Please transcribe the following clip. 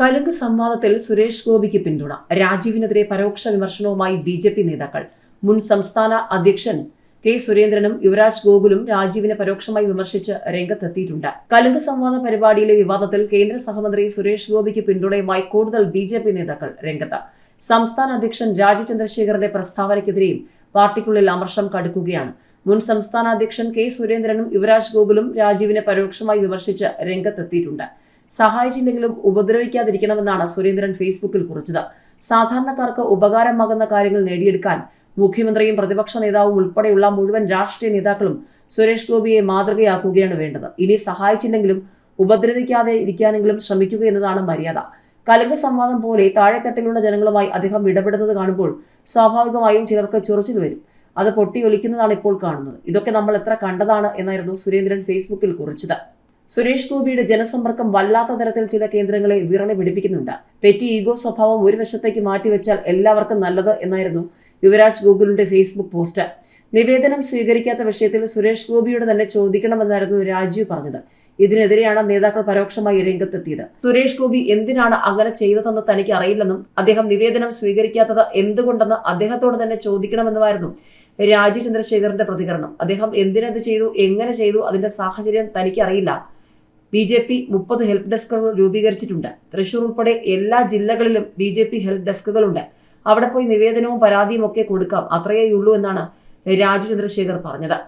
കലുങ്ക് സംവാദത്തിൽ സുരേഷ് ഗോപിക്ക് പിന്തുണ. രാജീവിനെതിരെ പരോക്ഷ വിമർശനവുമായി ബി ജെ പി നേതാക്കൾ. മുൻ സംസ്ഥാന അധ്യക്ഷൻ കെ സുരേന്ദ്രനും യുവരാജ് ഗോകുലും രാജീവിനെ പരോക്ഷമായി വിമർശിച്ച് രംഗത്തെത്തിയിട്ടുണ്ട്. കലുങ്ക് സംവാദ പരിപാടിയിലെ വിവാദത്തിൽ കേന്ദ്ര സഹമന്ത്രി സുരേഷ് ഗോപിക്ക് പിന്തുണയുമായി കൂടുതൽ ബി ജെ പി നേതാക്കൾ രംഗത്ത്. സംസ്ഥാന അധ്യക്ഷൻ രാജീവ് ചന്ദ്രശേഖരന്റെ പ്രസ്താവനയ്ക്കെതിരെയും പാർട്ടിക്കുള്ളിൽ അമർഷം കടുക്കുകയാണ്. മുൻ സംസ്ഥാന അധ്യക്ഷൻ കെ സുരേന്ദ്രനും യുവരാജ് ഗോകുലും രാജീവിനെ പരോക്ഷമായി വിമർശിച്ച് രംഗത്തെത്തിയിട്ടുണ്ട്. സഹായിച്ചില്ലെങ്കിലും ഉപദ്രവിക്കാതിരിക്കണമെന്നാണ് സുരേന്ദ്രൻ ഫേസ്ബുക്കിൽ കുറിച്ചത്. സാധാരണക്കാർക്ക് ഉപകാരമാകുന്ന കാര്യങ്ങൾ നേടിയെടുക്കാൻ മുഖ്യമന്ത്രിയും പ്രതിപക്ഷ നേതാവും ഉൾപ്പെടെയുള്ള മുഴുവൻ രാഷ്ട്രീയ നേതാക്കളും സുരേഷ് ഗോപിയെ മാതൃകയാക്കുകയാണ് വേണ്ടത്. ഇനി സഹായിച്ചില്ലെങ്കിലും ഉപദ്രവിക്കാതെ ഇരിക്കാനെങ്കിലും ശ്രമിക്കുക എന്നതാണ് മര്യാദ. കലങ്ക് സംവാദം പോലെ താഴെത്തട്ടിലുള്ള ജനങ്ങളുമായി അദ്ദേഹം ഇടപെടുന്നത് കാണുമ്പോൾ സ്വാഭാവികമായും ചിലർക്ക് ചൊറിച്ചിൽ വരും. അത് പൊട്ടിയൊലിക്കുന്നതാണ് ഇപ്പോൾ കാണുന്നത്. ഇതൊക്കെ നമ്മൾ എത്ര കണ്ടതാണ് എന്നായിരുന്നു സുരേന്ദ്രൻ ഫേസ്ബുക്കിൽ കുറിച്ചത്. സുരേഷ് ഗോപിയുടെ ജനസമ്പർക്കം വല്ലാത്ത തരത്തിൽ ചില കേന്ദ്രങ്ങളെ വിറണി പിടിപ്പിക്കുന്നുണ്ട്. പെറ്റി ഈഗോ സ്വഭാവം ഒരു വശത്തേക്ക് മാറ്റിവെച്ചാൽ എല്ലാവർക്കും നല്ലത് എന്നായിരുന്നു യുവരാജ് ഗോകുലിന്റെ ഫേസ്ബുക്ക് പോസ്റ്റ്. നിവേദനം സ്വീകരിക്കാത്ത വിഷയത്തിൽ സുരേഷ് ഗോപിയോട് തന്നെ ചോദിക്കണമെന്നായിരുന്നു രാജീവ് പറഞ്ഞത്. ഇതിനെതിരെയാണ് നേതാക്കൾ പരോക്ഷമായി രംഗത്തെത്തിയത്. സുരേഷ് ഗോപി എന്തിനാണ് അങ്ങനെ ചെയ്തതെന്ന് തനിക്ക് അറിയില്ലെന്നും അദ്ദേഹം നിവേദനം സ്വീകരിക്കാത്തത് എന്തുകൊണ്ടെന്ന് അദ്ദേഹത്തോട് തന്നെ ചോദിക്കണമെന്നുമായിരുന്നു രാജീവ് ചന്ദ്രശേഖറിന്റെ പ്രതികരണം. അദ്ദേഹം എന്തിനത് ചെയ്തു എങ്ങനെ ചെയ്തു അതിന്റെ സാഹചര്യം തനിക്കറിയില്ല. ബി ജെ പി മുപ്പത് ഹെൽപ്പ് ഡെസ്കുകൾ രൂപീകരിച്ചിട്ടുണ്ട്. തൃശൂർ ഉൾപ്പെടെ എല്ലാ ജില്ലകളിലും ബി ജെ പി ഹെൽപ്പ് ഡെസ്കുകളുണ്ട് അവിടെ പോയി നിവേദനവും പരാതിയും ഒക്കെ കൊടുക്കാം. അത്രയേ ഉള്ളൂ എന്നാണ് രാജു ചന്ദ്രശേഖർ പറഞ്ഞത്.